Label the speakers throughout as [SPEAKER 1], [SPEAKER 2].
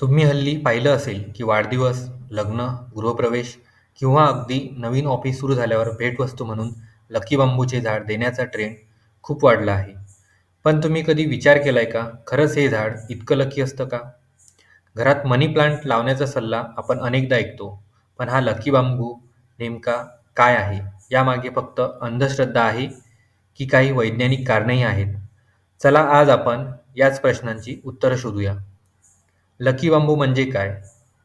[SPEAKER 1] तुम्ही हल्ली पाहिलं असेल की वाढदिवस, लग्न, गृहप्रवेश किंवा अगदी नवीन ऑफिस सुरू झाल्यावर भेटवस्तू म्हणून लकी बांबूचे झाड देण्याचा ट्रेंड खूप वाढला आहे. पण तुम्ही कधी विचार केलाय का, खरंच हे झाड इतकं लकी असतं का? घरात मनी प्लांट लावण्याचा सल्ला आपण अनेकदा ऐकतो, पण हा लकी बांबू नेमका काय आहे? यामागे फक्त अंधश्रद्धा आहे की काही वैज्ञानिक कारणही आहेत? चला आज आपण याच प्रश्नांची उत्तरं शोधूया. लकी बांबू म्हणजे काय?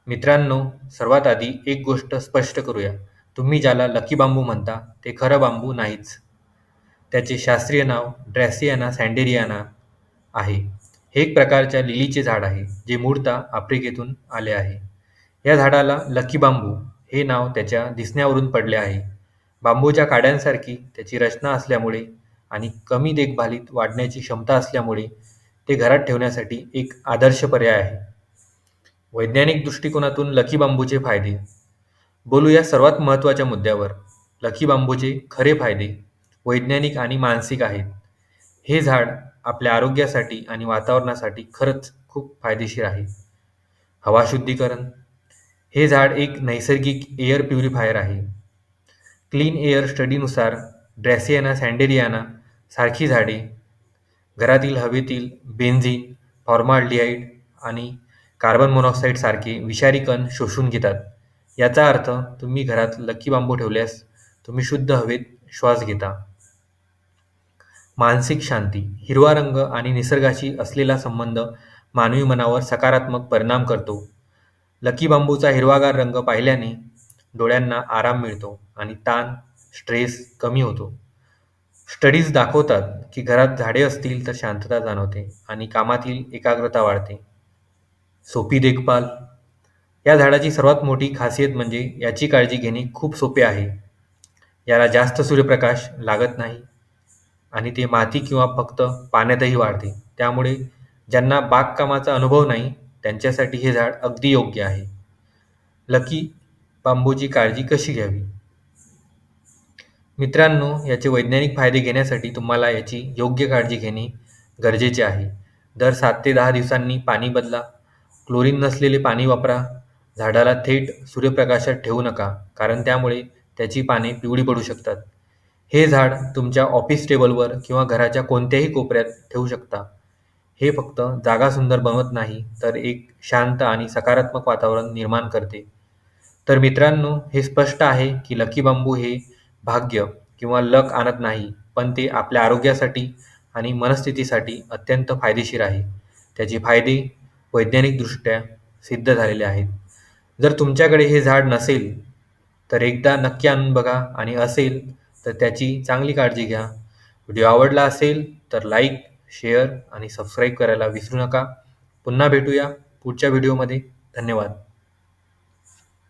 [SPEAKER 1] मित्रांनो, सर्वात आधी एक गोष्ट स्पष्ट करूया. तुम्ही ज्याला लकी बांबू म्हणता ते खरं बांबू नाहीच. त्याचे शास्त्रीय नाव ड्रॅसियाना सँडेरियाना आहे. हे एक प्रकारच्या लिलीचे झाड आहे, जे मूळतः आफ्रिकेतून आले आहे. या झाडाला लकी बांबू हे नाव त्याच्या दिसण्यावरून पडले आहे. बांबूच्या काड्यांसारखी त्याची रचना असल्यामुळे आणि कमी देखभालीत वाढण्याची क्षमता असल्यामुळे ते घरात ठेवण्यासाठी एक आदर्श पर्याय आहे. वैज्ञानिक दृष्टिकोनातून लकी बांबूचे फायदे बोलूया सर्वात महत्त्वाच्या मुद्द्यावर. लकी बांबूचे खरे फायदे वैज्ञानिक आणि मानसिक आहेत. हे झाड आपल्या आरोग्यासाठी आणि वातावरणासाठी खरंच खूप फायदेशीर आहे. हवा शुद्धीकरण हे झाड एक नैसर्गिक एअर प्युरिफायर आहे. क्लीन एअर स्टडीनुसार ड्रॅसियाना सँडेरियाना सारखी झाडे घरातील हवेतील बेन्झिन फॉर्माल्डिहाईड आणि कार्बन मोनॉक्साईडसारखे विषारी कण शोषून घेतात. याचा अर्थ तुम्ही घरात लकी बांबू ठेवल्यास तुम्ही शुद्ध हवेत श्वास घेता. मानसिक शांती हिरवा रंग आणि निसर्गाशी असलेला संबंध मानवी मनावर सकारात्मक परिणाम करतो. लकी बांबूचा हिरवागार रंग पाहिल्याने डोळ्यांना आराम मिळतो आणि ताण, स्ट्रेस कमी होतो. स्टडीज दाखवतात की घरात झाडे असतील तर शांतता जाणवते आणि कामातील एकाग्रता वाढते. सोपी देखभाल या झाडाची सर्वात मोठी खासियत म्हणजे याची काळजी घेणे खूप सोपे आहे. याला जास्त सूर्यप्रकाश लागत नाही आणि ते माती किंवा फक्त पाण्यातही वाढते. त्यामुळे ज्यांना बागकामाचा अनुभव नाही त्यांच्यासाठी हे झाड अगदी योग्य आहे. लकी बांबूची काळजी कशी घ्यावी? मित्रांनो, याचे वैज्ञानिक फायदे घेण्यासाठी तुम्हाला याची योग्य काळजी घेणे गरजेचे आहे. दर सात ते दहा दिवसांनी पाणी बदला. क्लोरीन नसलेले पाणी वापरा. झाडाला थेट सूर्यप्रकाशात ठेवू नका, कारण त्यामुळे त्याची पाने पिवळी पडू शकतात. हे झाड तुमच्या ऑफिस टेबलवर किंवा घराच्या कोणत्याही कोपऱ्यात ठेवू शकता. हे फक्त जागा सुंदर बनवत नाही, तर एक शांत आणि सकारात्मक वातावरण निर्माण करते. तर मित्रांनो, हे स्पष्ट आहे की लकी बांबू हे भाग्य किंवा लक आणत नाही, पण ते आपल्या आरोग्यासाठी आणि मनस्थितीसाठी अत्यंत फायदेशीर आहे. त्याचे फायदे वैज्ञानिकदृष्ट्या सिद्ध झालेले आहेत. जर तुमच्याकडे हे झाड नसेल तर एकदा नक्की आणून बघा आणि असेल तर त्याची चांगली काळजी घ्या. व्हिडिओ आवडला असेल तर लाईक, शेअर आणि सबस्क्राईब करायला विसरू नका. पुन्हा भेटूया पुढच्या व्हिडिओमध्ये. धन्यवाद.